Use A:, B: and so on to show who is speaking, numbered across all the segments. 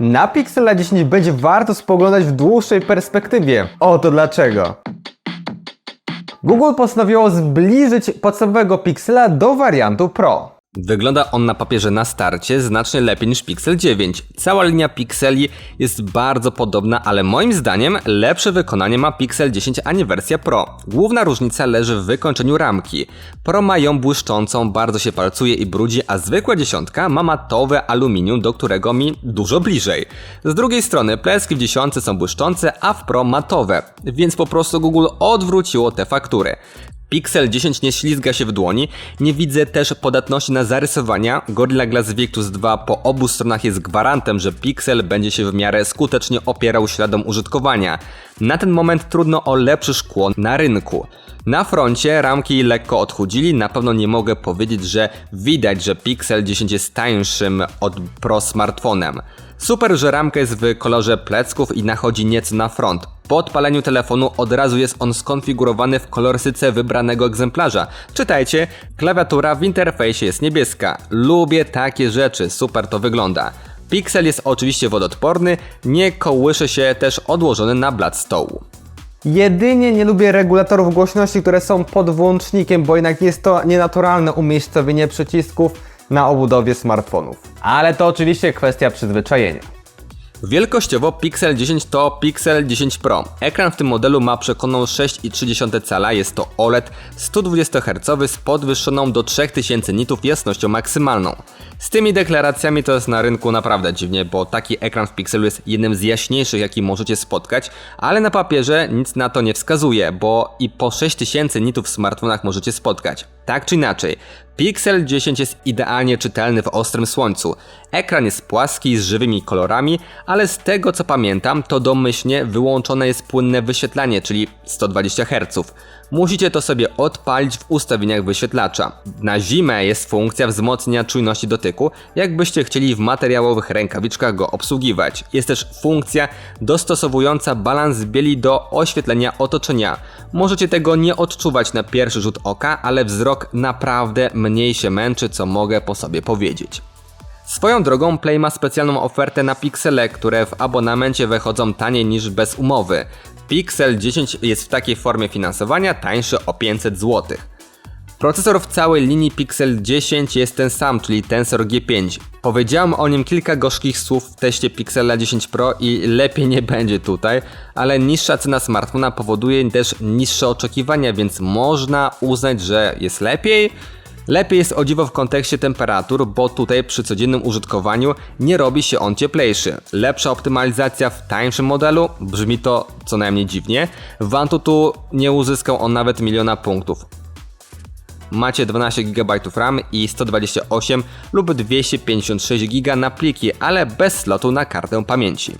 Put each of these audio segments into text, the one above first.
A: Na Pixela 10 będzie warto spoglądać w dłuższej perspektywie. Oto dlaczego. Google postanowiło zbliżyć podstawowego Pixela do wariantu Pro.
B: Wygląda on na papierze na starcie znacznie lepiej niż Pixel 9. Cała linia Pixeli jest bardzo podobna, ale moim zdaniem lepsze wykonanie ma Pixel 10, a nie wersja Pro. Główna różnica leży w wykończeniu ramki. Pro ma ją błyszczącą, bardzo się palcuje i brudzi, a zwykła dziesiątka ma matowe aluminium, do którego mi dużo bliżej. Z drugiej strony pleski w dziesiątce są błyszczące, a w Pro matowe, więc po prostu Google odwróciło te faktury. Pixel 10 nie ślizga się w dłoni, nie widzę też podatności na zarysowania. Gorilla Glass Victus 2 po obu stronach jest gwarantem, że Pixel będzie się w miarę skutecznie opierał śladom użytkowania. Na ten moment trudno o lepsze szkło na rynku. Na froncie ramki lekko odchudzili, na pewno nie mogę powiedzieć, że widać, że Pixel 10 jest tańszym od Pro smartfonem. Super, że ramka jest w kolorze plecków i nachodzi nieco na front. Po odpaleniu telefonu od razu jest on skonfigurowany w kolorystyce wybranego egzemplarza. Czytajcie, klawiatura w interfejsie jest niebieska. Lubię takie rzeczy, super to wygląda. Pixel jest oczywiście wodoodporny, nie kołysze się też odłożony na blat stołu.
A: Jedynie nie lubię regulatorów głośności, które są pod włącznikiem, bo jednak jest to nienaturalne umiejscowienie przycisków na obudowie smartfonów. Ale to oczywiście kwestia przyzwyczajenia.
B: Wielkościowo Pixel 10 to Pixel 10 Pro. Ekran w tym modelu ma przekoną 6,3 cala, jest to OLED 120 Hz z podwyższoną do 3000 nitów jasnością maksymalną. Z tymi deklaracjami to jest na rynku naprawdę dziwnie, bo taki ekran w Pixelu jest jednym z jaśniejszych jaki możecie spotkać, ale na papierze nic na to nie wskazuje, bo i po 6000 nitów w smartfonach możecie spotkać. Tak czy inaczej, Pixel 10 jest idealnie czytelny w ostrym słońcu. Ekran jest płaski z żywymi kolorami, ale z tego co pamiętam, to domyślnie wyłączone jest płynne wyświetlanie, czyli 120 Hz. Musicie to sobie odpalić w ustawieniach wyświetlacza. Na zimę jest funkcja wzmocnienia czujności dotyku, jakbyście chcieli w materiałowych rękawiczkach go obsługiwać. Jest też funkcja dostosowująca balans bieli do oświetlenia otoczenia. Możecie tego nie odczuwać na pierwszy rzut oka, ale wzrok naprawdę mniej się męczy, co mogę po sobie powiedzieć. Swoją drogą Play ma specjalną ofertę na Pixele, które w abonamencie wychodzą taniej niż bez umowy. Pixel 10 jest w takiej formie finansowania tańszy o 500 zł. Procesor w całej linii Pixel 10 jest ten sam, czyli Tensor G5. Powiedziałem o nim kilka gorzkich słów w teście Pixela 10 Pro i lepiej nie będzie tutaj, ale niższa cena smartfona powoduje też niższe oczekiwania, więc można uznać, że jest lepiej. Lepiej jest o dziwo w kontekście temperatur, bo tutaj przy codziennym użytkowaniu nie robi się on cieplejszy. Lepsza optymalizacja w tańszym modelu, brzmi to co najmniej dziwnie. W Antutu nie uzyskał on nawet miliona punktów. Macie 12 GB RAM i 128 lub 256 GB na pliki, ale bez slotu na kartę pamięci.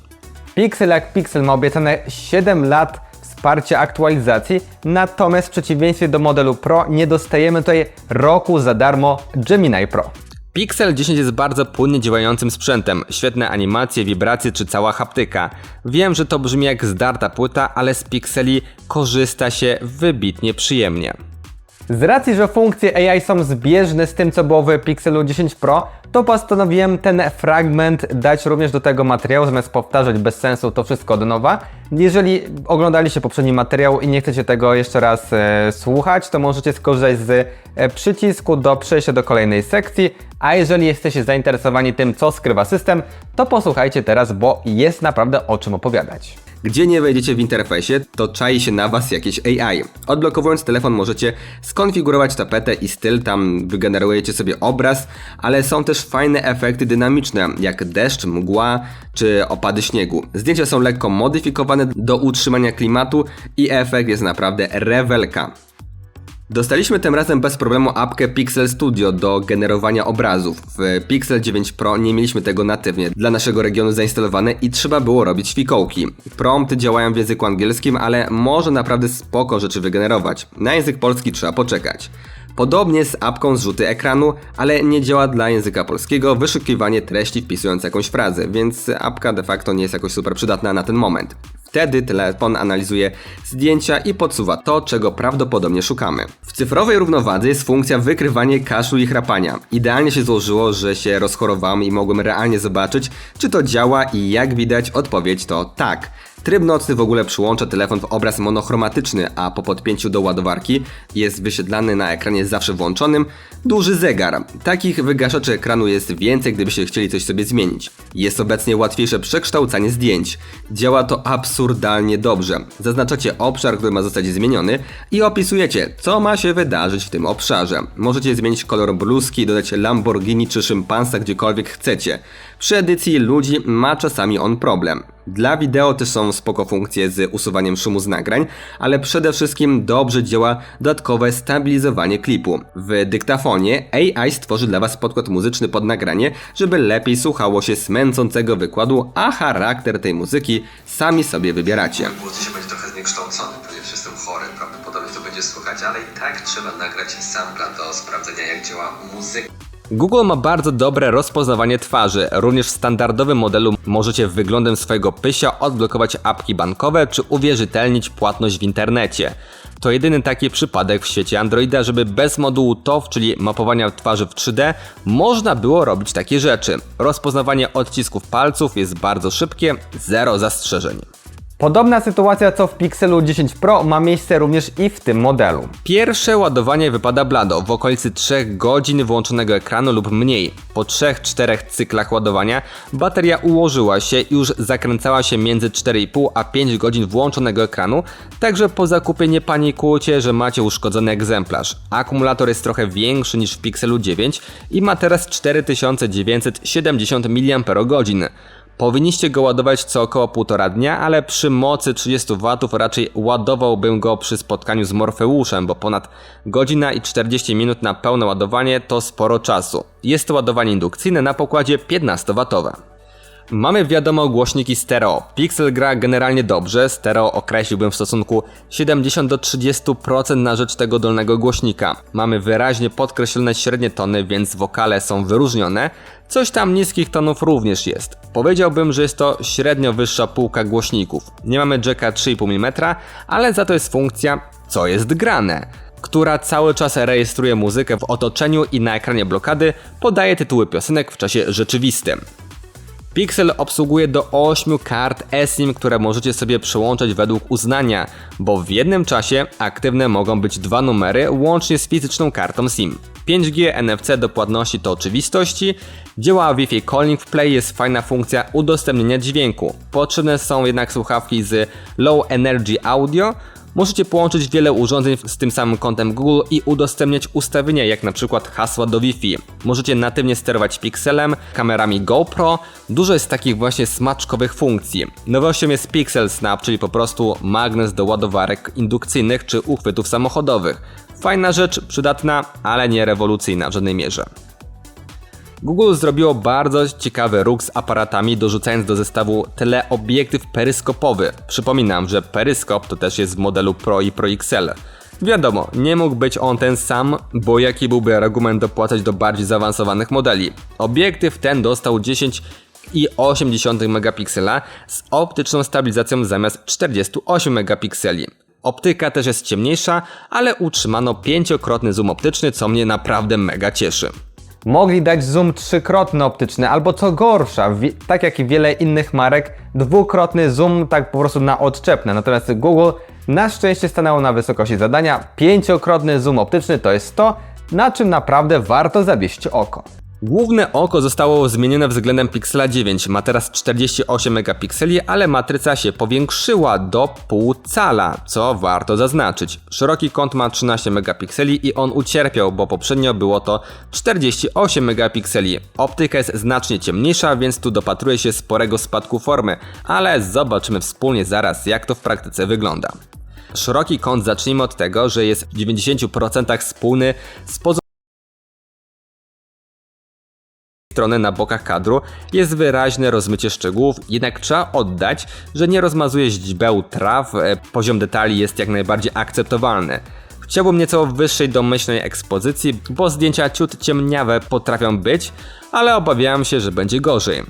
A: Pixel jak Pixel ma obiecane 7 lat wsparcia aktualizacji, natomiast w przeciwieństwie do modelu Pro nie dostajemy tutaj roku za darmo Gemini Pro.
B: Pixel 10 jest bardzo płynnie działającym sprzętem, świetne animacje, wibracje czy cała haptyka. Wiem, że to brzmi jak zdarta płyta, ale z Pixeli korzysta się wybitnie przyjemnie.
A: Z racji, że funkcje AI są zbieżne z tym, co było w Pixelu 10 Pro, to postanowiłem ten fragment dać również do tego materiału, zamiast powtarzać bez sensu to wszystko od nowa. Jeżeli oglądaliście poprzedni materiał i nie chcecie tego jeszcze raz e, słuchać, to możecie skorzystać z e, przycisku do przejścia do kolejnej sekcji, a jeżeli jesteście zainteresowani tym, co skrywa system, to posłuchajcie teraz, bo jest naprawdę o czym opowiadać.
B: Gdzie nie wejdziecie w interfejsie, to czai się na Was jakieś AI. Odblokowując telefon możecie skonfigurować tapetę i styl, tam wygenerujecie sobie obraz, ale są też fajne efekty dynamiczne, jak deszcz, mgła czy opady śniegu. Zdjęcia są lekko modyfikowane do utrzymania klimatu i efekt jest naprawdę rewelka. Dostaliśmy tym razem bez problemu apkę Pixel Studio do generowania obrazów. W Pixel 9 Pro nie mieliśmy tego natywnie dla naszego regionu zainstalowane i trzeba było robić fikołki. Prompty działają w języku angielskim, ale może naprawdę spoko rzeczy wygenerować. Na język polski trzeba poczekać. Podobnie z apką zrzuty ekranu, ale nie działa dla języka polskiego wyszukiwanie treści wpisując jakąś frazę, więc apka de facto nie jest jakoś super przydatna na ten moment. Wtedy telefon analizuje zdjęcia i podsuwa to, czego prawdopodobnie szukamy. W cyfrowej równowadze jest funkcja wykrywanie kaszlu i chrapania. Idealnie się złożyło, że się rozchorowałem i mogłem realnie zobaczyć, czy to działa i jak widać odpowiedź to tak. Tryb nocny w ogóle przyłącza telefon w obraz monochromatyczny, a po podpięciu do ładowarki jest wyświetlany na ekranie zawsze włączonym duży zegar. Takich wygaszaczy ekranu jest więcej, gdybyście chcieli coś sobie zmienić. Jest obecnie łatwiejsze przekształcanie zdjęć. Działa to absurdalnie dobrze. Zaznaczacie obszar, który ma zostać zmieniony i opisujecie, co ma się wydarzyć w tym obszarze. Możecie zmienić kolor bluzki, dodać Lamborghini czy szympansa gdziekolwiek chcecie. Przy edycji ludzi ma czasami on problem. Dla wideo też są spoko funkcje z usuwaniem szumu z nagrań, ale przede wszystkim dobrze działa dodatkowe stabilizowanie klipu. W dyktafonie AI stworzy dla Was podkład muzyczny pod nagranie, żeby lepiej słuchało się smęcącego wykładu, a charakter tej muzyki sami sobie wybieracie.
C: Głos dzisiaj będzie trochę zniekształcony, ponieważ jestem chory. Prawdopodobnie to będzie słychać, ale i tak trzeba nagrać sampla do sprawdzenia, jak działa muzyka.
B: Google ma bardzo dobre rozpoznawanie twarzy. Również w standardowym modelu możecie wyglądem swojego pysia odblokować apki bankowe czy uwierzytelnić płatność w internecie. To jedyny taki przypadek w świecie Androida, żeby bez modułu TOF, czyli mapowania twarzy w 3D, można było robić takie rzeczy. Rozpoznawanie odcisków palców jest bardzo szybkie, zero zastrzeżeń.
A: Podobna sytuacja co w Pixelu 10 Pro ma miejsce również i w tym modelu.
B: Pierwsze ładowanie wypada blado, w okolicy 3 godzin włączonego ekranu lub mniej. Po 3-4 cyklach ładowania bateria ułożyła się i już zakręcała się między 4,5 a 5 godzin włączonego ekranu, także po zakupie nie panikujcie, że macie uszkodzony egzemplarz. Akumulator jest trochę większy niż w Pixelu 9 i ma teraz 4970 mAh. Powinniście go ładować co około półtora dnia, ale przy mocy 30 W raczej ładowałbym go przy spotkaniu z Morfeuszem, bo ponad godzina i 40 minut na pełne ładowanie to sporo czasu. Jest to ładowanie indukcyjne na pokładzie 15W. Mamy wiadomo głośniki stereo. Pixel gra generalnie dobrze, stereo określiłbym w stosunku 70 do 30% na rzecz tego dolnego głośnika. Mamy wyraźnie podkreślone średnie tony, więc wokale są wyróżnione. Coś tam niskich tonów również jest. Powiedziałbym, że jest to średnio wyższa półka głośników. Nie mamy jacka 3,5 mm, ale za to jest funkcja co jest grane która cały czas rejestruje muzykę w otoczeniu i na ekranie blokady podaje tytuły piosenek w czasie rzeczywistym. Pixel obsługuje do 8 kart eSIM, które możecie sobie przełączać według uznania, bo w jednym czasie aktywne mogą być dwa numery łącznie z fizyczną kartą SIM. 5G NFC do płatności to oczywistości, działa Wi-Fi Calling w Play, jest fajna funkcja udostępnienia dźwięku. Potrzebne są jednak słuchawki z Low Energy Audio, Możecie połączyć wiele urządzeń z tym samym kontem Google i udostępniać ustawienia jak na przykład hasła do Wi-Fi. Możecie natywnie sterować Pixelem, kamerami GoPro. Dużo jest takich właśnie smaczkowych funkcji. Nowością jest Pixel Snap, czyli po prostu magnes do ładowarek indukcyjnych czy uchwytów samochodowych. Fajna rzecz, przydatna, ale nie rewolucyjna w żadnej mierze. Google zrobiło bardzo ciekawy ruch z aparatami, dorzucając do zestawu teleobiektyw peryskopowy. Przypominam, że peryskop to też jest w modelu Pro i Pro XL. Wiadomo, nie mógł być on ten sam, bo jaki byłby argument dopłacać do bardziej zaawansowanych modeli. Obiektyw ten dostał 10,8 megapiksela z optyczną stabilizacją zamiast 48 megapikseli. Optyka też jest ciemniejsza, ale utrzymano pięciokrotny zoom optyczny, co mnie naprawdę mega cieszy.
A: Mogli dać zoom trzykrotny optyczny, albo co gorsza, tak jak i wiele innych marek, dwukrotny zoom tak po prostu na odczepne. Natomiast Google na szczęście stanęło na wysokości zadania. Pięciokrotny zoom optyczny to jest to, na czym naprawdę warto zawieść oko.
B: Główne oko zostało zmienione względem Pixela 9. Ma teraz 48 megapikseli, ale matryca się powiększyła do pół cala, co warto zaznaczyć. Szeroki kąt ma 13 megapikseli i on ucierpiał, bo poprzednio było to 48 megapikseli. Optyka jest znacznie ciemniejsza, więc tu dopatruje się sporego spadku formy, ale zobaczymy wspólnie zaraz jak to w praktyce wygląda. Szeroki kąt zacznijmy od tego, że jest w 90% spójny z pozostałym strony na bokach kadru jest wyraźne rozmycie szczegółów, jednak trzeba oddać, że nie rozmazuje źdźbeł traw, e, poziom detali jest jak najbardziej akceptowalny. Chciałbym nieco wyższej domyślnej ekspozycji, bo zdjęcia ciut ciemniawe potrafią być, ale obawiam się, że będzie gorzej.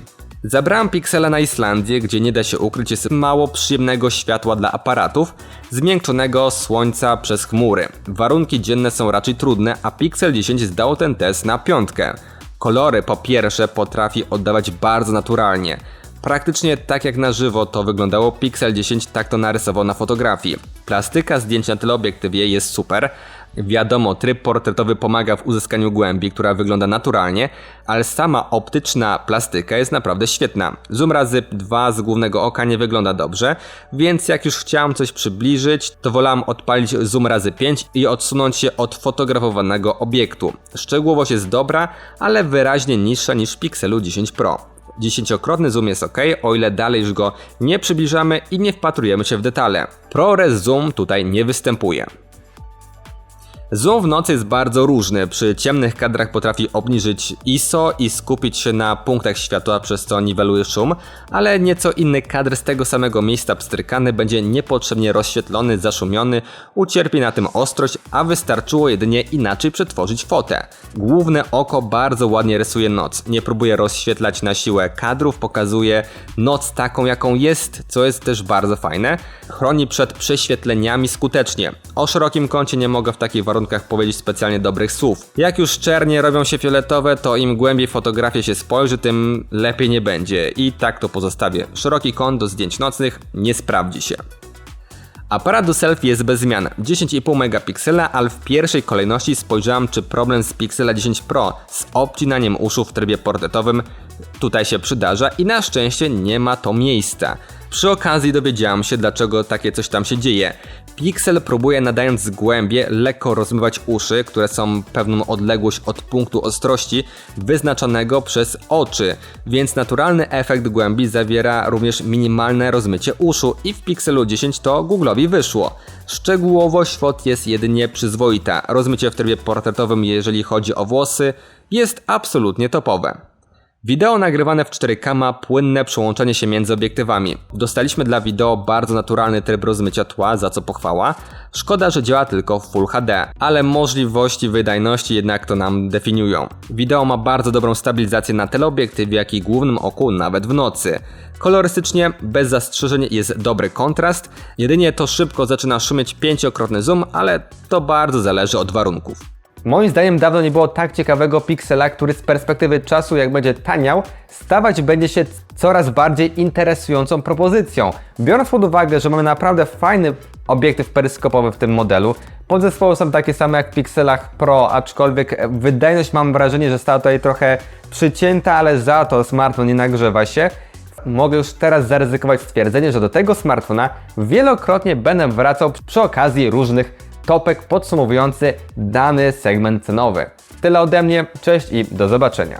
B: Zabrałem Pixela na Islandię, gdzie nie da się ukryć jest mało przyjemnego światła dla aparatów, zmiękczonego słońca przez chmury. Warunki dzienne są raczej trudne, a Pixel 10 zdał ten test na piątkę. Kolory po pierwsze potrafi oddawać bardzo naturalnie. Praktycznie tak jak na żywo to wyglądało Pixel 10 tak to narysował na fotografii. Plastyka zdjęć na teleobiektywie jest super. Wiadomo, tryb portretowy pomaga w uzyskaniu głębi, która wygląda naturalnie, ale sama optyczna plastyka jest naprawdę świetna. Zoom razy 2 z głównego oka nie wygląda dobrze, więc jak już chciałem coś przybliżyć, to wolałem odpalić zoom razy 5 i odsunąć się od fotografowanego obiektu. Szczegółowość jest dobra, ale wyraźnie niższa niż w Pixelu 10 Pro. Dziesięciokrotny zoom jest ok, o ile dalej już go nie przybliżamy i nie wpatrujemy się w detale. ProRes zoom tutaj nie występuje. Zoom w nocy jest bardzo różny. Przy ciemnych kadrach potrafi obniżyć ISO i skupić się na punktach światła, przez co niweluje szum, ale nieco inny kadr z tego samego miejsca pstrykany będzie niepotrzebnie rozświetlony, zaszumiony, ucierpi na tym ostrość, a wystarczyło jedynie inaczej przetworzyć fotę. Główne oko bardzo ładnie rysuje noc. Nie próbuje rozświetlać na siłę kadrów, pokazuje noc taką jaką jest, co jest też bardzo fajne. Chroni przed prześwietleniami skutecznie. O szerokim kącie nie mogę w takich warunkach powiedzieć specjalnie dobrych słów. Jak już czernie robią się fioletowe, to im głębiej fotografię się spojrzy, tym lepiej nie będzie. I tak to pozostawię. Szeroki kąt do zdjęć nocnych nie sprawdzi się. Aparat do selfie jest bez zmian, 10,5 megapiksela, ale w pierwszej kolejności spojrzałem czy problem z Pixela 10 Pro z obcinaniem uszu w trybie portretowym tutaj się przydarza i na szczęście nie ma to miejsca. Przy okazji dowiedziałem się dlaczego takie coś tam się dzieje. Pixel próbuje nadając głębie lekko rozmywać uszy, które są pewną odległość od punktu ostrości wyznaczonego przez oczy, więc naturalny efekt głębi zawiera również minimalne rozmycie uszu i w Pixelu 10 to Google'owi wyszło. Szczegółowość fot jest jedynie przyzwoita. Rozmycie w trybie portretowym, jeżeli chodzi o włosy, jest absolutnie topowe. Wideo nagrywane w 4K ma płynne przełączanie się między obiektywami. Dostaliśmy dla wideo bardzo naturalny tryb rozmycia tła, za co pochwała. Szkoda, że działa tylko w Full HD, ale możliwości wydajności jednak to nam definiują. Wideo ma bardzo dobrą stabilizację na teleobiektywie, jak i głównym oku, nawet w nocy. Kolorystycznie, bez zastrzeżeń jest dobry kontrast, jedynie to szybko zaczyna szumieć pięciokrotny zoom, ale to bardzo zależy od warunków.
A: Moim zdaniem dawno nie było tak ciekawego piksela, który z perspektywy czasu, jak będzie taniał, stawać będzie się coraz bardziej interesującą propozycją. Biorąc pod uwagę, że mamy naprawdę fajny obiektyw peryskopowy w tym modelu, podzespoły są takie same jak w pikselach Pro, aczkolwiek wydajność mam wrażenie, że stała tutaj trochę przycięta, ale za to smartfon nie nagrzewa się. Mogę już teraz zaryzykować stwierdzenie, że do tego smartfona wielokrotnie będę wracał przy okazji różnych topek podsumowujący dany segment cenowy. Tyle ode mnie, cześć i do zobaczenia.